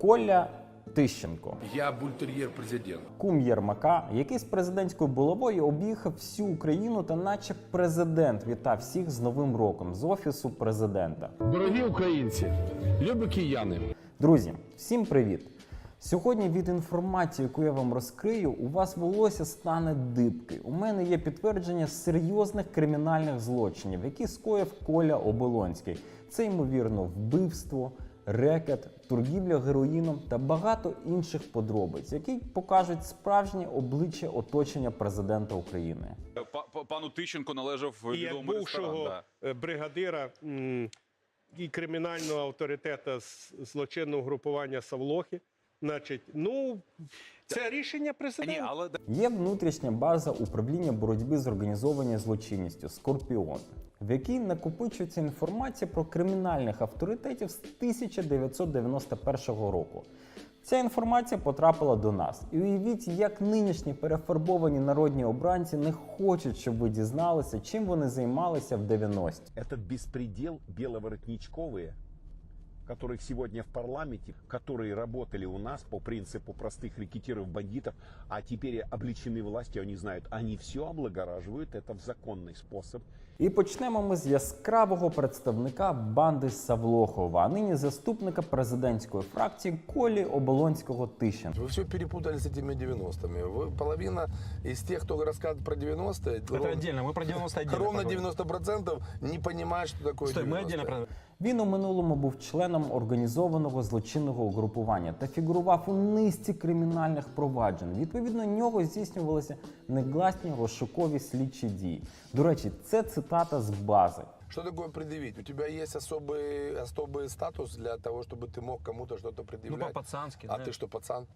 Коля Тищенко. Я бультерьер президент. Кум Єрмака, який з президентською булавою об'їхав всю Україну та наче президент вітав всіх з Новим роком з офісу президента. Дорогі українці, любі кияни. Друзі, всім привіт! Сьогодні від інформації, яку я вам розкрию, у вас волосся стане дибки. У мене є підтвердження серйозних кримінальних злочинів, які скоїв Коля Оболонський. Це ймовірно вбивство, рекет, торгівля героїном та багато інших подробиць, які покажуть справжнє обличчя оточення президента України. Па- па- Пану Тищенко належав як відомий ресторан. бувшого Да. е, бригадира і кримінального авторитета з злочинного групування Савлохи. Значить, ну це рішення Ні, але Є внутрішня база управління боротьби з організованою злочинністю Скорпіон, в якій накопичується інформація про кримінальних авторитетів з 1991 року. Ця інформація потрапила до нас. І уявіть, як нинішні перефарбовані народні обранці не хочуть, щоб ви дізналися, чим вони займалися в 90-ті. Этот беспредел беловоротничковые, которых сегодня в парламенте, которые работали у нас по принципу простых рекетиров, бандитов, а теперь обличены властью, они знают, они все облагораживают, это в законный способ. І почнемо ми з яскравого представника банди Савлохова, а нині заступника президентської фракції Колі Оболонського Тищенка. Вы все перепутали с этими 90-ми. Вы половина из тех, кто рассказывает про 90-е, Это ровно, отдельно, мы про 90 отдельно ровно поговорим. 90% не понимают, что такое Стой, мы 90-е. отдельно про... Він у минулому був членом організованого злочинного угрупування та фігурував у низці кримінальних проваджень. Відповідно, нього здійснювалися негласні розшукові слідчі дії. До речі, це цитата з бази. Что такое предъявить? У тебя есть особый, особый статус для того, чтобы ты мог кому-то что-то Ну, предъявлять? по-пацански, а да. ты что, пацан?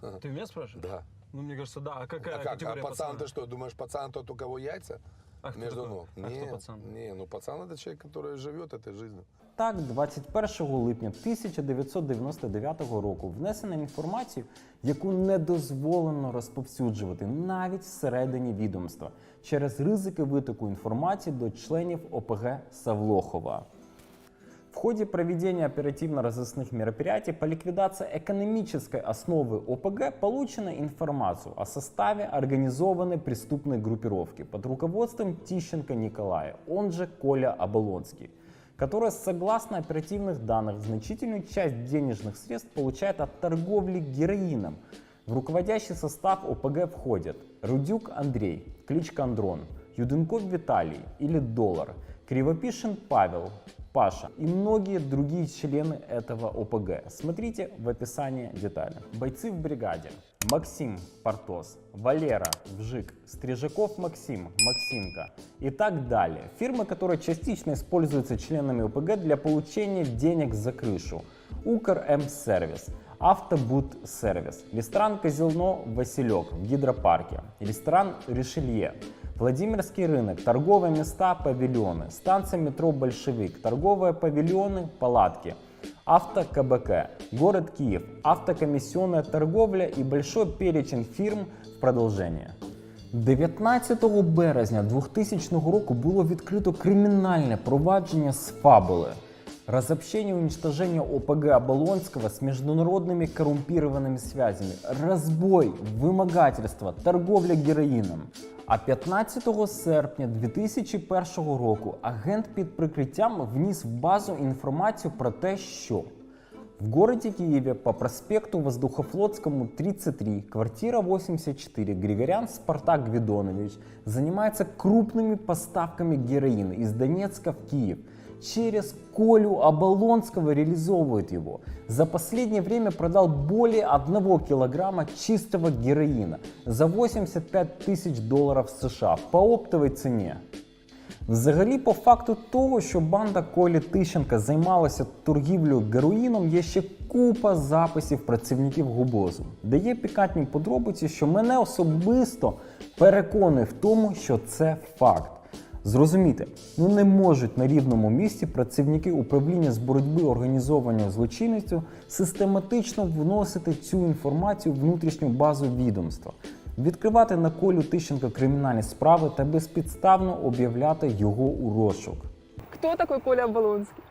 Ты меня спрашиваешь? Да. Ну, мне кажется, да. А какая а как? А категория пацан пацана? ты что, думаешь, пацан тот, у кого яйца А кто между такой? ног? А кто не, пацан? Не, ну пацан это человек, который живет этой жизнью. Так, 21 липня 1999 року внесена інформацію, яку не дозволено розповсюджувати навіть всередині відомства через ризики витоку інформації до членів ОПГ Савлохова. Ходе проведения оперативно-розыскных мероприятий по ликвидации экономической основы ОПГ получена информация о составе организованной преступной группировки под руководством Тищенко Николая, он же Коля Оболонский, которая, согласно оперативных данных, значительную часть денежных средств получает от торговли героином. В руководящий состав ОПГ входят Рудюк Андрей, кличка Андрон, Юденков Виталий или Доллар, Кривопишин Павел, Паша и многие другие члены этого ОПГ. Смотрите в описании детали. Бойцы в бригаде. Максим Портос, Валера Вжик, Стрижаков Максим, Максимка и так далее. Фирмы, которые частично используются членами ОПГ для получения денег за крышу. Укр М Сервис, Автобут Сервис, ресторан Казино Василек в гидропарке, ресторан Ришелье, Владимирский рынок, торговые места, павильоны, станция метро Большевик, торговые павильоны, палатки, авто КБК, город Киев, автокомиссионная торговля и большой перечень фирм в продолжение. 19 березня 2000 року було відкрито кримінальне провадження з фабули. Разобщение и уничтожение ОПГ Оболонского с международными коррумпированными связями, разбой, вымогательство, торговля героїном. А 15 серпня 2001 року агент під прикриттям вніс в базу інформацію про те, що в городе Киеве по проспекту Воздухофлотскому 33, квартира 84, Григорян Спартак Гвидонович занимается крупными поставками героина из Донецка в Киев. Через Колю Оболонского реализовывает его. За последнее время продал более 1 килограмма чистого героина за 85 тысяч долларов США по оптовой цене. Взагалі, по факту того, що банда Колі Тищенка займалася торгівлею героїном, є ще купа записів працівників ГУБОЗу, де є пікантні подробиці, що мене особисто переконує в тому, що це факт. Зрозумійте, ну не можуть на рівному місці працівники управління з боротьби організованою злочинністю систематично вносити цю інформацію в внутрішню базу відомства, відкривати на колю Тищенка кримінальні справи та безпідставно об'являти його у розшук. Хто такий Коля Оболонский?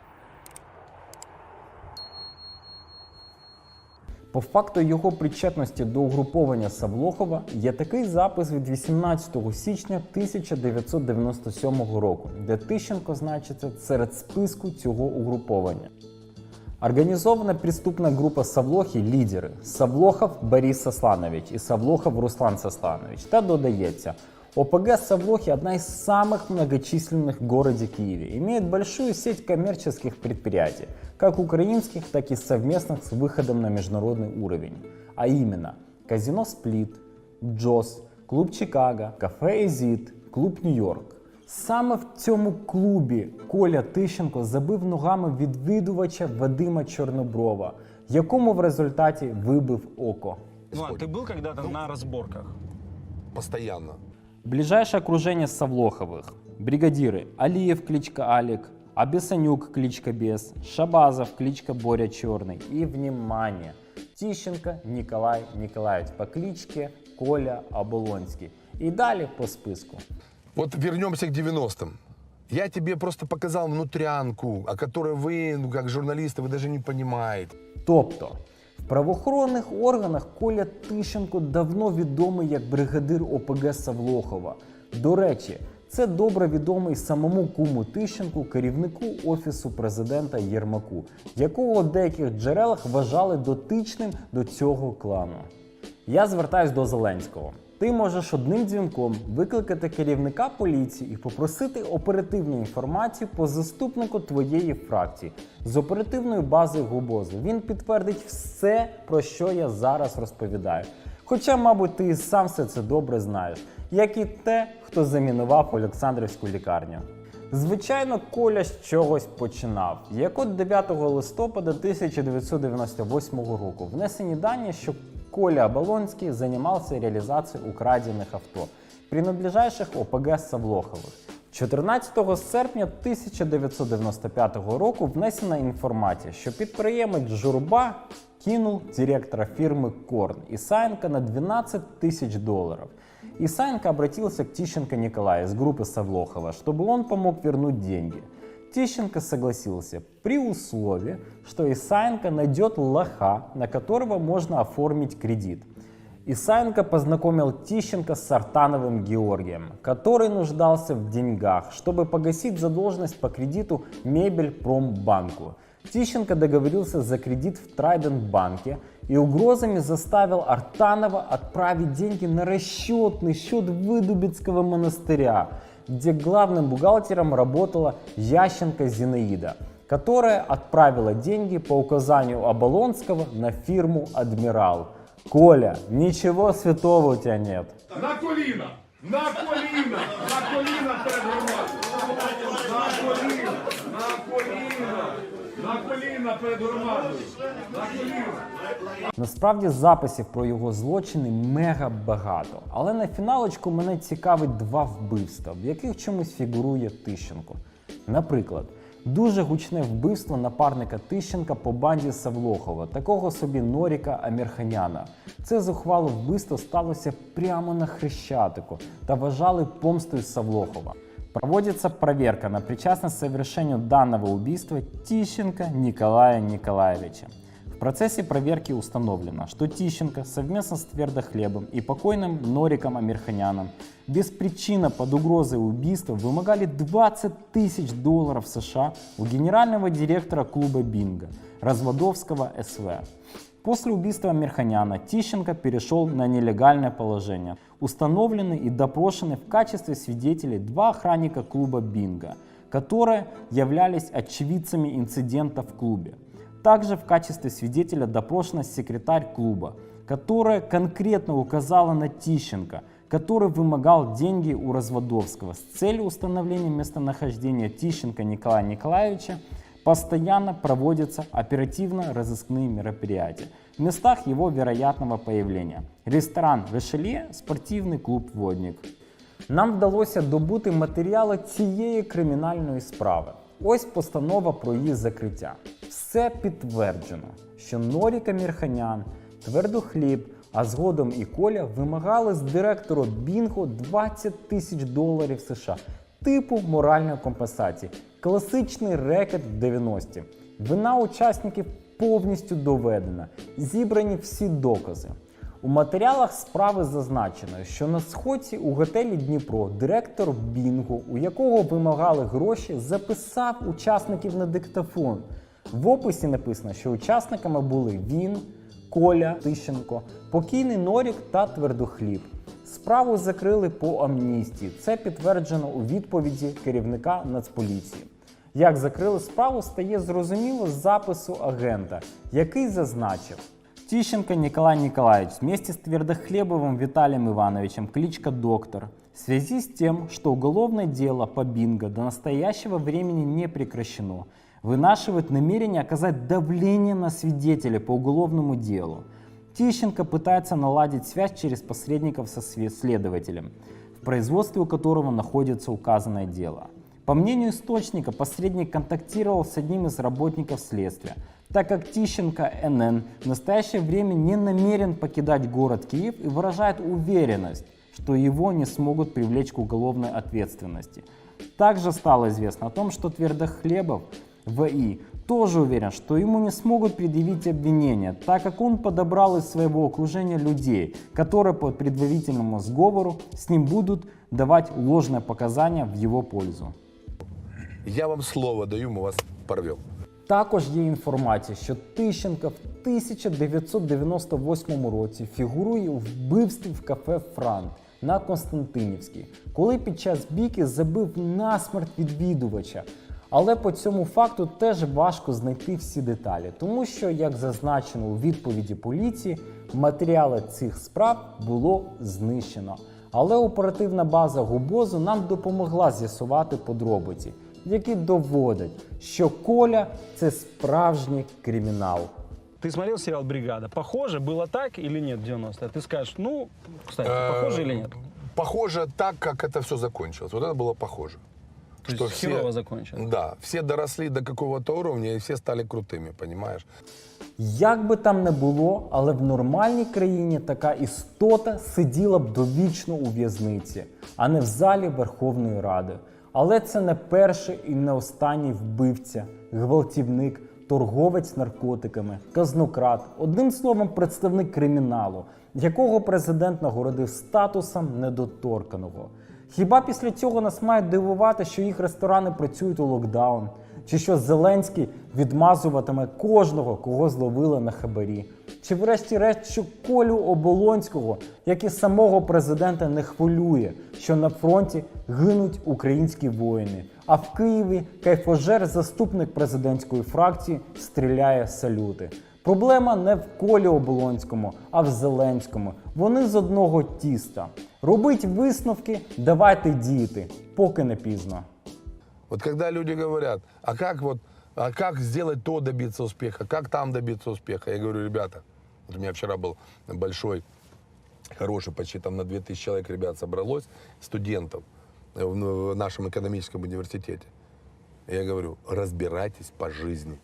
По факту його причетності до угруповання Савлохова є такий запис від 18 січня 1997 року, де Тищенко значиться серед списку цього угруповання. Организованная преступная группа Савлохи – лідери Савлохов Борис Сосланович і Савлохов Руслан Сосланович. Та додається, ОПГ Савлохи – одна из самых многочисленных в городе Киеве. Имеет большую сеть коммерческих предприятий, как украинских, так и совместных с выходом на международный уровень. А именно казино «Сплит», «Джос», клуб «Чикаго», кафе «Езит», клуб «Нью-Йорк». Саме в цьому клубі Коля Тищенко забив ногами відвідувача Вадима Чорноброва, якому в результаті вибив око. Вань, ты был когда-то на разборках? Постоянно. Ближайшее окружение Савлоховых. Бригадиры Алиев, кличка Алик, Абесанюк, кличка Бес, Шабазов, кличка Боря Черный. И, внимание, Тищенко Николай Николаевич по кличке Коля Оболонский. И далее по списку. Вот вернемся к 90-м. Я тебе просто показал внутрянку, о которой вы, ну, как журналисты, вы даже не понимаете. Тобто в правоохоронних органах Коля Тищенко давно відомий як бригадир ОПГ Савлохова. До речі, це добре відомий самому куму Тищенку, керівнику офісу президента Єрмаку, якого в деяких джерелах вважали дотичним до цього клану. Я звертаюсь до Зеленського. Ти можеш одним дзвінком викликати керівника поліції і попросити оперативну інформацію по заступнику твоєї фракції з оперативною базою Губозу. Він підтвердить все, про що я зараз розповідаю. Хоча, мабуть, ти сам все це добре знаєш, як і те, хто замінував Олександрівську лікарню. Звичайно, Коля з чогось починав. Як от 9 листопада 1998 року внесені дані, що Коля Оболонский занимался реализацией украденных авто, принадлежащих ОПГ Савлохових. 14 серпня 1995 року внесена інформація, що підприємець Журба кинув директора фірми Корн Исаенко на 12 тысяч долларов. Исаенко обратился к Тищенко Николаю из группы Савлохова, чтобы он помог вернуть деньги. Тищенко согласился при условии, что Исаенко найдет лоха, на которого можно оформить кредит. Исаенко познакомил Тищенко с Сартановым Георгием, который нуждался в деньгах, чтобы погасить задолженность по кредиту Мебель-Промбанку. Тищенко договорился за кредит в Трайдент-банке и угрозами заставил Артанова отправить деньги на расчетный счет Выдубицкого монастыря, где главным бухгалтером работала Ященко Зинаида, которая отправила деньги по указанию Оболонского на фирму «Адмирал». Коля, ничего святого у тебя нет. На коліна! На коліна! На коліна перед Насправді записів про його злочини мега багато. Але на фіналочку мене цікавить два вбивства, в яких чомусь фігурує Тищенко. Наприклад, дуже гучне вбивство напарника Тищенка по банді Савлохова, такого собі Норіка Амірханяна. Це зухвале вбивство сталося прямо на Хрещатику та вважали помстою Савлохова. Проводится проверка на причастность к совершению данного убийства Тищенко Николая Николаевича. В процессе проверки установлено, что Тищенко совместно с Твердохлебом и покойным Нориком Амирханяном без причины под угрозой убийства вымогали 20 тысяч долларов США у генерального директора клуба «Бинго» Разводовского СВ. После убийства Мирханяна Тищенко перешел на нелегальное положение. Установлены и допрошены в качестве свидетелей два охранника клуба «Бинго», которые являлись очевидцами инцидента в клубе. Также в качестве свидетеля допрошена секретарь клуба, которая конкретно указала на Тищенко, который вымогал деньги у Разводовского с целью установления местонахождения Тищенко Николая Николаевича постоянно проводятся оперативно-розыскные мероприятия в местах его вероятного появления. Ресторан «Решелье», спортивний клуб «Водник». Нам вдалося добути матеріали цієї кримінальної справи. Ось постанова про її закриття. Все підтверджено, що Норіка Мірханян, Твердохліб, а згодом і Коля вимагали з директора Бінго 20 тисяч доларів США, типу моральної компенсації. Класичний рекет в 90-ті. Вина учасників повністю доведена. Зібрані всі докази. У матеріалах справи зазначено, що на сходці у готелі Дніпро директор Бінго, у якого вимагали гроші, записав учасників на диктофон. В описі написано, що учасниками були він, Коля Тищенко, покійний Норік та Твердохліб. Справу закрили по амністії. Це підтверджено у відповіді керівника Нацполіції. Як закрили справу, стає зрозуміло з запису агента, який зазначив. Тищенко Николай Николаевич вместе с Твердохлебовым Виталием Ивановичем, кличка Доктор, в связи с тем, что уголовное дело по Бинго до настоящего времени не прекращено, вынашивает намерение оказать давление на свидетелей по уголовному делу. Тищенко пытается наладить связь через посредников со следователем, в производстве у которого находится указанное дело. По мнению источника, посредник контактировал с одним из работников следствия, так как Тищенко НН в настоящее время не намерен покидать город Киев и выражает уверенность, что его не смогут привлечь к уголовной ответственности. Также стало известно о том, что Твердохлебов ВИ тоже уверен, что ему не смогут предъявить обвинения, так как он подобрал из своего окружения людей, которые по предварительному сговору с ним будут давать ложные показания в его пользу. Я вам слово даю, мы вас порвем. Також є інформація, що Тищенко в 1998 році фігурує у вбивстві в кафе Франк на Константинівській, коли під час бійки забив насмерть відвідувача. Але по цьому факту теж важко знайти всі деталі, тому що, як зазначено у відповіді поліції, матеріали цих справ було знищено. Але оперативна база Губозу нам допомогла з'ясувати подробиці, які доводять, що Коля це справжній кримінал. Ты смотрел сериал «Бригада»? Похоже, было так или нет в 90-е? Ты скажешь, ну, кстати, похоже или нет? Похоже так, как это все закончилось. Вот это было похоже. То есть херово закончилось. Да, все доросли до какого-то уровня и все стали крутыми, понимаешь? Як би там не було, але в нормальній країні така істота сиділа б довічно у в'язниці, а не в залі Верховної Ради. Але це не перший і не останній вбивця, гвалтівник, торговець наркотиками, казнократ, одним словом, представник криміналу, якого президент нагородив статусом недоторканого. Хіба після цього нас має дивувати, що їх ресторани працюють у локдаун? Чи що Зеленський відмазуватиме кожного, кого зловили на хабарі? Чи врешті-решт, що Колю Оболонського, як і самого президента, не хвилює, що на фронті гинуть українські воїни, а в Києві кайфожер, заступник президентської фракції, стріляє салюти. Проблема не в Колі Оболонському, а в Зеленському. Вони з одного тіста. Робить висновки, давайте діяти, поки не пізно. Вот когда люди говорят, а как вот, а как сделать то добиться успеха, как там добиться успеха, я говорю, ребята, вот у меня вчера был большой, хороший, почти там на 2000 человек ребят собралось, студентов э, в в нашем экономическом университете. Я говорю, разбирайтесь по жизни.